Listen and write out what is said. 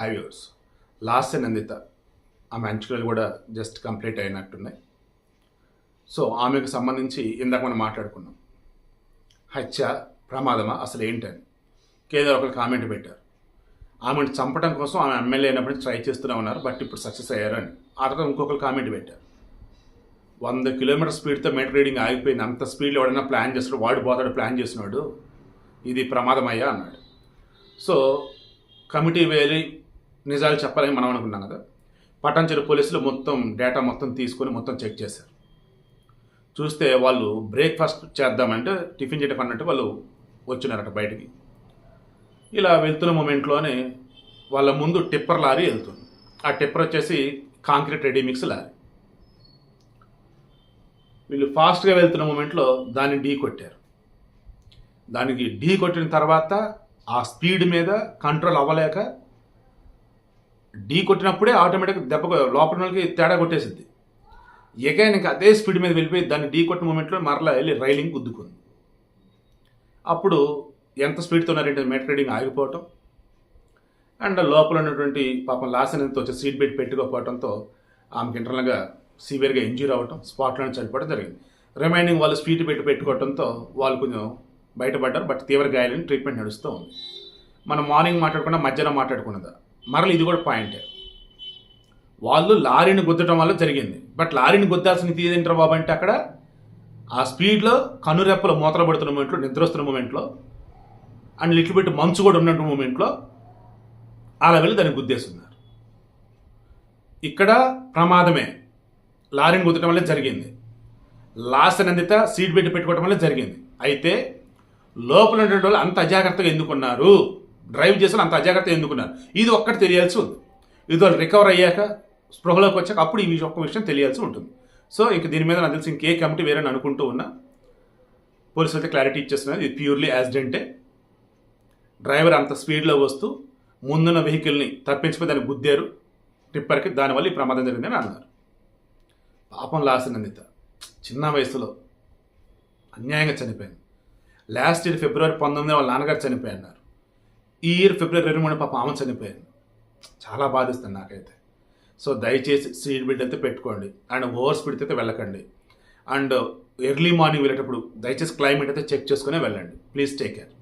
High viewers last Nanditha ఆమె అంచుకలు కూడా just complete అయినట్టున్నాయి. So ఆమెకు సంబంధించి ఇందాక మనం మాట్లాడుకున్నాం. హత్య ప్రమాదమా? అసలు ఏంటని. కేదో ఒకరు కామెంట్ పెట్టారు. ఆమెను చంపడం కోసం ఆమె ఎమ్మెల్యే అయినప్పుడు ట్రై చేస్తూనే ఉన్నారు బట్ ఇప్పుడు సక్సెస్ అయ్యారని అని. ఆ తర్వాత ఇంకొకరు కామెంట్ పెట్టారు. వంద కిలోమీటర్ స్పీడ్తో మెటర్ రీడింగ్ ఆగిపోయింది. అంత స్పీడ్లో ఎవడైనా ప్లాన్ చేస్తాడు వాడు పోతాడు ప్లాన్ చేసినాడు ఇది ప్రమాదమయ్యా? అన్నాడు. సో కమిటీ వేలి నిజాలు చెప్పాలని మనం అనుకున్నాం కదా. పటాన్చెరు పోలీసులు మొత్తం డేటా మొత్తం తీసుకొని మొత్తం చెక్ చేశారు. చూస్తే వాళ్ళు బ్రేక్ఫాస్ట్ చేద్దామంటే టిఫిన్ చేయడం అన్నట్టు వాళ్ళు వచ్చినారట బయటికి. ఇలా వెళ్తున్న మూమెంట్లోనే వాళ్ళ ముందు టిప్పర్ లారీ వెళ్తుంది. ఆ టిప్పర్ వచ్చేసి కాంక్రీట్ రెడీ మిక్స్ లారీ. వీళ్ళు ఫాస్ట్గా వెళ్తున్న మూమెంట్లో దాన్ని ఢీ కొట్టారు. దానికి ఢీ కొట్టిన తర్వాత ఆ స్పీడ్ మీద కంట్రోల్ అవ్వలేక ఢీ కొట్టినప్పుడే ఆటోమేటిక్ దెబ్బ లోపల వాళ్ళకి తేడా కొట్టేసింది ఎగైన్ ఇంకా అదే స్పీడ్ మీద వెళ్ళిపోయి దాన్ని ఢీ కొట్టిన మూమెంట్లో మరలా వెళ్ళి రైలింగ్ గుద్దుకుంది అప్పుడు ఎంత స్పీడ్తో ఉన్నారంటే మెట్ రీడింగ్ ఆగిపోవటం. అండ్ లోపల ఉన్నటువంటి పాపం లాసనంతో వచ్చి సీట్ బెల్ట్ పెట్టుకోకపోవడంతో ఆమెకి ఇంటర్నల్గా సివియర్గా ఇంజూర్ అవ్వటం స్పాట్లోనే చనిపోవడం జరిగింది. రిమైనింగ్ వాళ్ళు స్పీడ్ పెట్టి పెట్టుకోవడంతో వాళ్ళు కొంచెం బయటపడ్డారు బట్ తీవ్ర గాయాలని ట్రీట్మెంట్ నడుస్తూ ఉంది. మనం మార్నింగ్ మాట్లాడకుండా మధ్యాహ్నం మాట్లాడుకున్నదా? మరల ఇది కూడా పాయింటే. వాళ్ళు లారీని గుద్దటం వల్ల జరిగింది. బట్ లారీని గుద్దాల్సిన తీదేంటారు బాబు అంటే అక్కడ ఆ స్పీడ్లో కనురెప్పలు మూతలు పడుతున్న మూమెంట్లో నిద్ర వస్తున్న మూమెంట్లో అండ్ లిటిల్ బిట్ మంచు కూడా ఉన్నట్టు మూమెంట్లో అలా వెళ్ళి దాన్ని గుద్దేస్తున్నారు. ఇక్కడ ప్రమాదమే. లారీని గుద్దటం వల్ల జరిగింది. లాస్ట్ నందిత సీట్ బెల్ట్ పెట్టుకోవడం వల్ల జరిగింది. అయితే లోపల ఉన్నటువంటి వాళ్ళు అంత అజాగ్రత్తగా ఎందుకున్నారు? డ్రైవ్ చేసిన అంత అజాగ్రత్త ఎందుకున్నారు? ఇది ఒక్కటి తెలియాల్సి ఉంది. ఇది వాళ్ళు రికవర్ అయ్యాక స్పృహలోకి వచ్చాక అప్పుడు ఈ ఒక్క విషయం తెలియాల్సి ఉంటుంది. సో ఇంక దీని మీద నాకు తెలిసి ఇంకే కమిటీ వేరే అనుకుంటూ ఉన్నా పోలీసులు అయితే క్లారిటీ ఇచ్చేస్తున్నారు. ఇది ప్యూర్లీ యాక్సిడెంటే డ్రైవర్ అంత స్పీడ్లో వస్తూ ముందున్న వెహికల్ని తప్పించిపోయి దాన్ని గుద్దారు. టిప్పర్కి దానివల్ల ఈ ప్రమాదం జరిగిందని అన్నారు. పాపం లాస్ట్ నందిత. చిన్న వయసులో అన్యాయంగా చనిపోయింది. లాస్ట్ ఇయర్ ఫిబ్రవరి పంతొమ్మిది వాళ్ళ నాన్నగారు చనిపోయి అన్నారు ఈ ఇయర్ ఫిబ్రవరి రెండు మూడు పాప ఆమె చనిపోయింది. చాలా బాధిస్తుంది నాకైతే. సో దయచేసి సీట్ బెల్ట్ అయితే పెట్టుకోండి. అండ్ ఓవర్ స్పీడ్ అయితే వెళ్ళకండి. అండ్ ఎర్లీ మార్నింగ్ వెళ్ళేటప్పుడు దయచేసి క్లైమేట్ అయితే చెక్ చేసుకునే వెళ్ళండి. Please take care